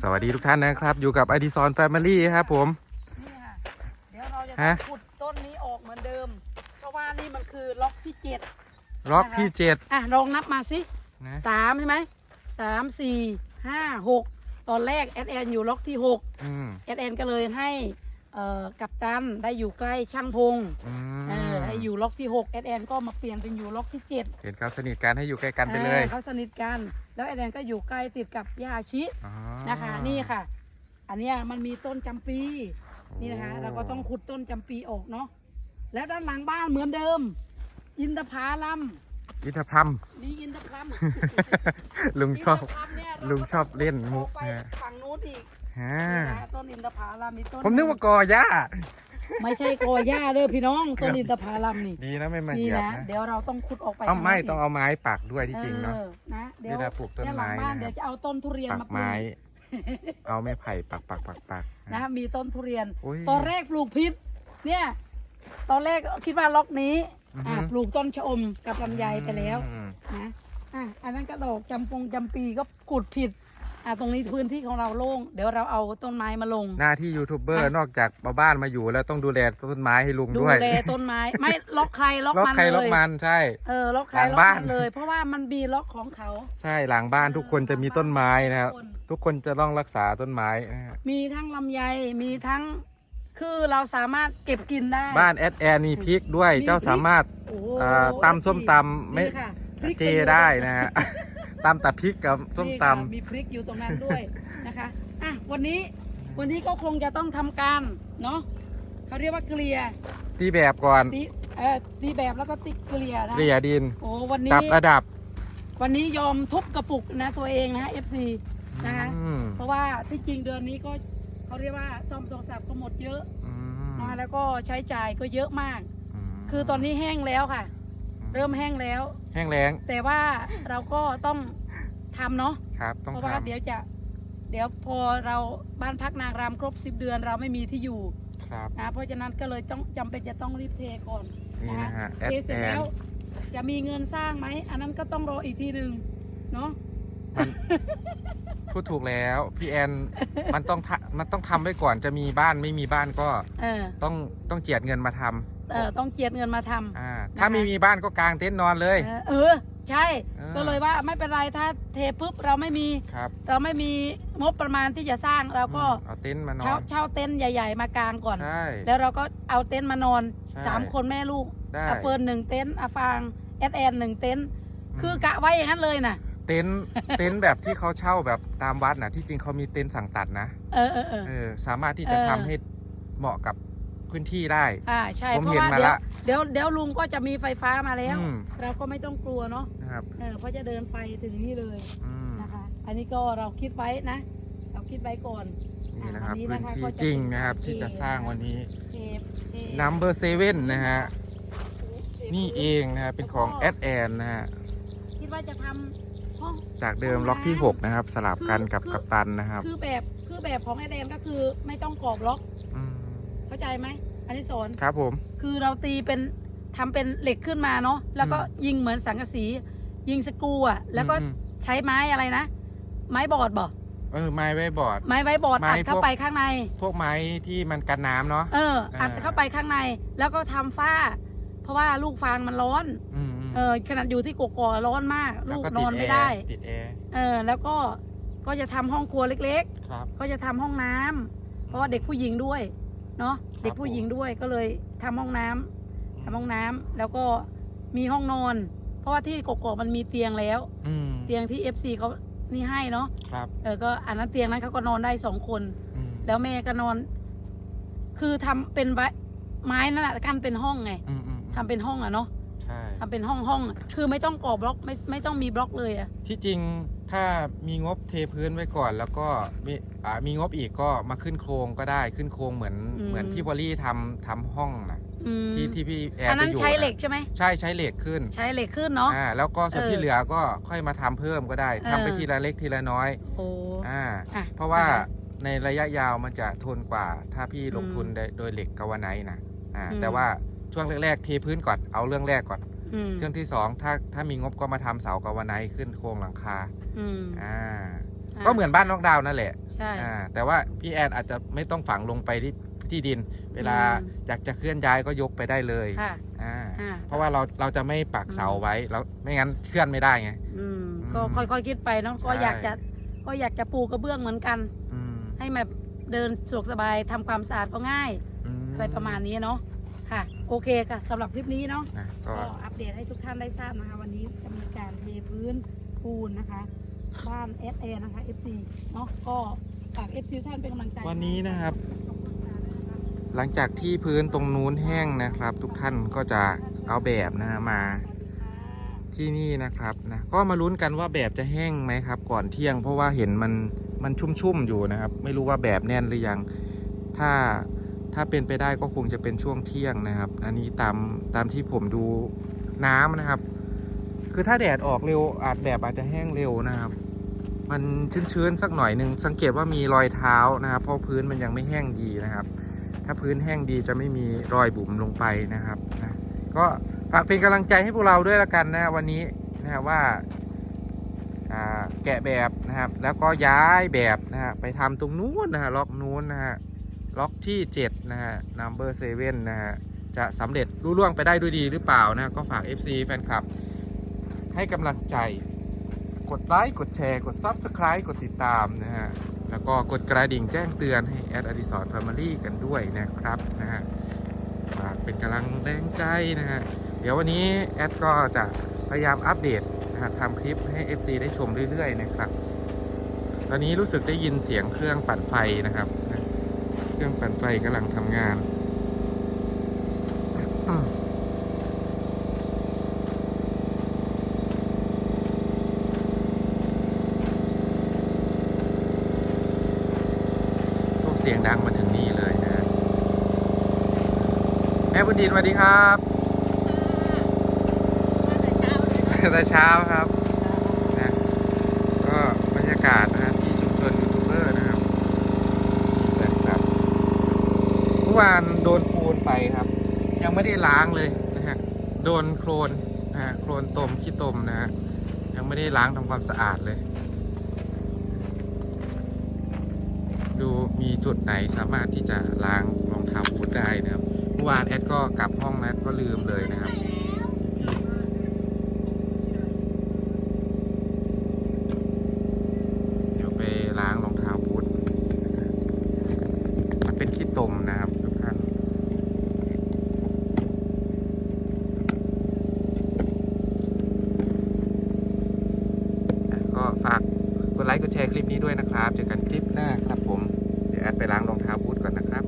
สวัสดีทุกท่านนะครับ อยู่กับอดิซอนแฟมิลี่ครับผมนี่ค่ะเดี๋ยวเราจะฮะ ขุดต้นนี้ออกเหมือนเดิมเพราะว่านี่มันคือล็อกที่เจ็ดล็อกที่เจ็ดอะลองนับมาสินะสามใช่ไหมสามสี่ห้าหกตอนแรกแอดแอนอยู่ล็อกที่หกอืม แอดแอนก็เลยให้ เอ่อกับตันได้อยู่ใกล้ช่างพงอืเออมให้อยู่ล็อกที่หกแอดแอนก็มาเปลี่ยนเป็นอยู่ล็อกที่เจ็ดเห็นเขาสนิทกันให้อยู่ใกล้กันไปเลยออเขาสนิทกัน แล้วแอดแอนก็อยู่ใกล้ติดกับย่าชิอ๋อนะคะนี่ค่ะ อันเนี้ยมันมีต้นจำปีนี่นะคะโเราก็ต้องขุดต้นจำปีออกเนาะแล้วด้านหลังบ้านเหมือนเดิม อินทผลัมอินทพรัมนี่อินทผลัม ลุงชอบ อินทผลัมเนี่ยลุงชอบเล่นมุกไปนะฝั่งนู้น อีกฮะนี่นะคะต้นอินทผลัมมีต้นผมนึกว่ากอหญ้า ไม่ใช่กอหญ้าเด้อพี่น้องต้นอินทผลัมนี่ดีนะไม่มาเหนี่ยียบนะนะเดี๋ยวเราต้องขุดออกไปเอาไม่ข้างนกต้องเอาไม้ปักด้วยที่จริงเนาะ ออนะเดี๋ยวเวลาปลูกต้นเดี๋ยวหลังไม้บ้านนะครับเดี๋ยวจะเอาต้นทุเรียนปักมาปลูไม้ กเอาไม้ไผ่ปักปักปักปัก นะมีต้นทุเรียน โอ้ยตอนแรกปลูกพิษเนี่ย ตอนแรกคิดว่าล็อกนี้อือฮึ อ่าปลูกต้นชะอมกับลำไยไปแล้ว อืมนะอะอันนั้นก็ดอกจำปงจำปีก็ขุดผิด อ่าตรงนี้พื้นที่ของเราโล่ง เดี๋ยวเราเอาต้นไม้มาลง หน้าที่ยูทูบเบอร์อะนอกจากเอาบ้านมาอยู่แล้วต้องดูแลต้นไม้ให้ลุงดูด้วยแลต้นไม้ ไม่ล็อกใครล็อกล็อกมันใครเลยล็อกมันใช่ เออล็อกใครหลังล็อกบ้าน มันเลย เพราะว่ามันมีล็อกของเขา ใช่หลังบ้านทุกคนจะมีต้นไม้นะครับทุกคนทุกคนจะต้องรักษาต้นไม้นะฮะมีทั้งลำไยมีทั้งคือเราสามารถเก็บกินได้ บ้านแอดแอนมีพริกด้วย มีเจ้าสามารถโอ้อ่าตำส้มตำไม่นี่ค่ะพริกเจก็อยู่ได้นะฮะ ตำแต่พริกกับส้มนี่ตค่ะมีพริกอยู่ตรงนั้นด้วยนะคะอะวันนี้วันนี้ก็คงจะต้องทำการเนาะเขาเรียกว่าเกลี่ยำตีแบบก่อนตีเอ่อตีแบบแล้วก็ตีเกลี่ยนะเกลี่ยดินโอ้วันปรันี้บระดับวันนี้ยอมทุบกระปุกนะตัวเองนะ FC นะคะอืมเพราะว่าที่จริงเดือนนี้ก็เขาเรียกว่าซ่อมโทรศัพท์ก็หมดเยอะอืมนะแล้วก็ใช้จ่ายก็เยอะมากมคือตอนนี้แห้งแล้วค่ะ เริ่มแห้งแล้ว แห้งแล้งแต่ว่าเราก็ต้องทำเนาะครับ ต้องเพราะทว่าเดี๋ยวจะ เดี๋ยวพอเราบ้านพักนางรำครบสิบเดือนเราไม่มีที่อยู่ำครับ นะเพราะฉะนั้นก็เลยต้องจำเป็นจะต้องรีบเทก่อนนี่นะฮะแอเทดเสร็จแอแล้นว จะมีเงินสร้างไหมอันนั้นก็ต้องรออีกทีหนึ่งเนาะ พูดถูกแล้วพี่แอนมันต้องทะมันต้องทำไว้ก่อนจะมีบ้านไม่มีบ้านก็เออต้องต้องเจียดเงินมาทำเออต้องเจียดเงินมาทำ อ่าถ้าไม่มีบ้านก็กางเต็นท์นอนเลย เออเออ ใช่ เออ ก็เลยว่าไม่เป็นไรถ้าเทปุ๊บเราไม่มีครับเราไม่มีงบประมาณที่จะสร้างเราก็อืมเอาเต็นท์มานอเช่าน เช่าเต็นท์ใหญ่ ๆ มากางก่อน ใช่ แล้วเราก็เอาเต็นท์มานอนใช่ สามคนแม่ลูกได้อาเฟิร์นหนึ่งเต็นท์อาฟางแอดแอนหนึ่งเต็นท์คือกะไว้อย่างนั้นเลยน่ะ เต็นท์เต็นท์แบบที่เขาเช่าแบบตามวัดนะที่จริงเขามีเต็นท์สั่งตัดนะเออเออเออ เออสามารถที่จะเออ ทำให้เหมาะกับพื้นที่ได้ อ่าใช่ผมเพราะเห็นว่ามาเดี๋ยวละ เดี๋ยวเดี๋ยวลุงก็จะมีไฟฟ้ามาแล้ว อืมเราก็ไม่ต้องกลัวเนาะนะครับเออเพราะจะเดินไฟถึงนี่เลยอืมนะคะ อันนี้ก็เราคิดไว้นะ เราคิดไว้ก่อน นี่นะครับอ่าพื้วันนนี้ที่นะคะก็จะจริงเป็นนะครับการที่จะเทสร้างวันนี้ เทปเทป number seven นะฮะเทปนี่เองนะครับเป็นของแอดแอนนะฮะ คิดว่าจะทำห้อง จากเดิมล็อกที่ 6 นะครับ สลับกันกับคือ กัปตันนะครับคือแบบคือแบบของแอดแอนก็คือไม่ต้องกรอบล็อกมเข้าใจไหมอันนี้สอนครับผม คือเราตีเป็นทำเป็นเหล็กขึ้นมาเนาะแล้วก็อืม ยิงเหมือนสังกะสี ยิงสกรูอะแล้วก็อืมใช้ไม้อะไรนะ ไม้บอร์ดบ่เออไม้ไว้บอร์ด ไม้ไว้บอร์ดไม้อัดเข้าพวก ไปข้างใน พวกไม้ที่มันกันน้ำเนาะ เอออัดอ่า เข้าไปข้างใน แล้วก็ทำฝ้า เพราะว่าลูกฟางมันร้อน อืมอื มเออขนาดอยู่ที่กกอกร้อนมาก แล้วลูกก็นติอดนแอไม่ได้ร์ติดแอร์เออ แล้วก็ก็จะทำห้องครัวเล็ก ครับ ๆ ก็จะทำห้องน้ำเพราะว่าเด็กผู้หญิงด้วยเนาะเด็กผู้หญิงด้วยก็เลยทำห้องน้ำทำห้องน้ำแล้วก็มีห้องนอน เพราะว่าที่กกอกมันมีเตียงแล้ว อืมเตียงที่ FC เขานี่ให้เนาะครับเออก็อันนั้นเตียงนั้นเขาก็นอนได้สองคน อืมแล้วแม่ก็นอน คือทำเป็นไว้ไม้นั่นแหละกั้นเป็นห้องไงอืมอืมทำเป็นห้องอะเนาะใช่ ทำเป็นห้องห้องอะคือไม่ต้องก่อบล็อกไม่ไม่ต้องมีบล็อกเลยอะที่จริงถ้ามีงบเทพื้นไว้ก่อนแล้วก็มีอ่ามีงบอีกก็มาขึ้นโครงก็ได้ขึ้นโครงเหมือนเหมือนพี่วอลลี่ทำทำห้องนะอืมที่ที่พี่แอนอันนั้นจะอยู่ใช้นะเหล็กใช่ไหมใช่ใช้เหล็กขึ้นใช้เหล็กขึ้นเนาะ อ่าแล้วก็ส่วนเออที่เหลือก็ค่อยมาทำเพิ่มก็ได้เออทำไปทีละเล็กทีละน้อยโอ้ อ่าอะเพราะว่านะคะในระยะยาวมันจะทนกว่าถ้าพี่ลงทุนอืมได้โดยเหล็กกาวาไนท์นะอ่าอืม แต่ว่าช่วงแรกๆเทพื้นก่อนเอาเรื่องแรกก่อน อืม เรื่องที่สองถ้าถ้ามีงบก็มาทำเสากาวาไนท์ขึ้นโครงหลังคาอืมอ่าอ่าก็เหมือนบ้านนอกดาวน์นั่นแหละใช่ อ่าแต่ว่าพี่แอนอาจจะไม่ต้องฝังลงไปที่ที่ดิน เวลาอืม อยากจะเคลื่อนย้ายก็ยกไปได้เลยค่ะอ่าอ่า เพราะว่าเราเราจะไม่ปักเสาอืมไว้แล้วไม่งั้นเคลื่อนไม่ได้ไง อืมอืมก็ค่อยๆคิดไปเนาะใช่ก็อยากจะก็อยากจะปูกระเบื้องเหมือนกัน อืมให้แบบเดินสะดวกสบายทำความสะอาดก็ง่ายมอะไรประมาณนี้เนาะ ค่ะ โอเคค่ะสำหรับคลิปนี้เนาะนะก็ ก็อัปเดตให้ทุกท่านได้ทราบนะคะ วันนี้จะมีการเทพื้นปูนนะคะ บ้าน s อนะคะ FC เนาะก็ฝาก FC ท่านเป็นกำลังใจวันนี้นะครับ ขอบคุณค่ะนะคะหลังจากที่พื้นตรงนู้นแห้งนะครับ ทุกท่านก็จะเอาแบบนะฮะมาสวัสดีค่ะที่นี่นะครับนะก็มาลุ้นกันว่าแบบจะแห้งไหมครับ ก่อนเที่ยง เพราะว่าเห็นมันมันชุ่มๆอยู่นะครับ ไม่รู้ว่าแบบแน่นหรือยัง ถ้า ถ้าเป็นไปได้ก็คงจะเป็นช่วงเที่ยงนะครับ อันนี้ตามตามที่ผมดูน้ำนะครับ คือถ้าแดดออกเร็วอาจแบบอาจจะแห้งเร็วนะครับ มันชื้นๆสักหน่อยหนึ่งสังเกตว่ามีรอยเท้านะครับ เพราะพื้นมันยังไม่แห้งดีนะครับ ถ้าพื้นแห้งดีจะไม่มีรอยบุ๋มลงไปนะครับนะก็ฝากเป็นกำลังใจให้พวกเราด้วยละกันนะวันนี้นะว่าแกะแบบนะครับ แล้วก็ย้ายแบบนะฮะไปทำตรงนู้นนะฮะล็อกนู้นนะฮะ ล็อกที่ 7 นะฮะ number 7 นะฮะ จะสำเร็จรุ่ล่วงไปได้ด้วยดีหรือเปล่านะก็ฝาก FC แฟนคลับ ให้กำลังใจ กดไลค์ กดแชร์ กด Subscribe กดติดตามนะฮะ แล้วก็กดกระดิ่งแจ้งเตือนให้แอดอดิสรแฟมิลี่กันด้วยนะครับนะฮะ ฝากเป็นกำลังแรงใจนะฮะ เดี๋ยววันนี้แอดก็จะพยายามอัปเดตนะฮะทำคลิปให้ FC ได้ชมเรื่อยๆนะครับ ตอนนี้รู้สึกได้ยินเสียงเครื่องปั่นไฟนะครับ เครื่องปั่นไฟกำลังทำงาน ทุกเสียงดังมาถึงนี่เลยนะ แม่บุญดินสวัสดีครับแต่เช้าครับนะก็บรรยากาศนะฮะที่ชุมชนยูทูบเบอร์นะครับแบบครับเมื่อ วานโดนปูนไปครับ ยังไม่ได้ล้างเลยนะฮะโดนโคลนนะฮะโคลนตมขี้ตมนะฮะยังไม่ได้ล้างทำความสะอาดเลย ดูมีจุดไหนสามารถที่จะล้างรองเท้าบูทได้นะครับเมื่อวานแอดก็กลับห้องแล้วก็ลืมเลยนะครับ ร์คลิปนี้ด้วยนะครับ เจอกันคลิปหน้าครับผม เดี๋ยวแอดไปล้างรองเท้าบูทก่อนนะครับ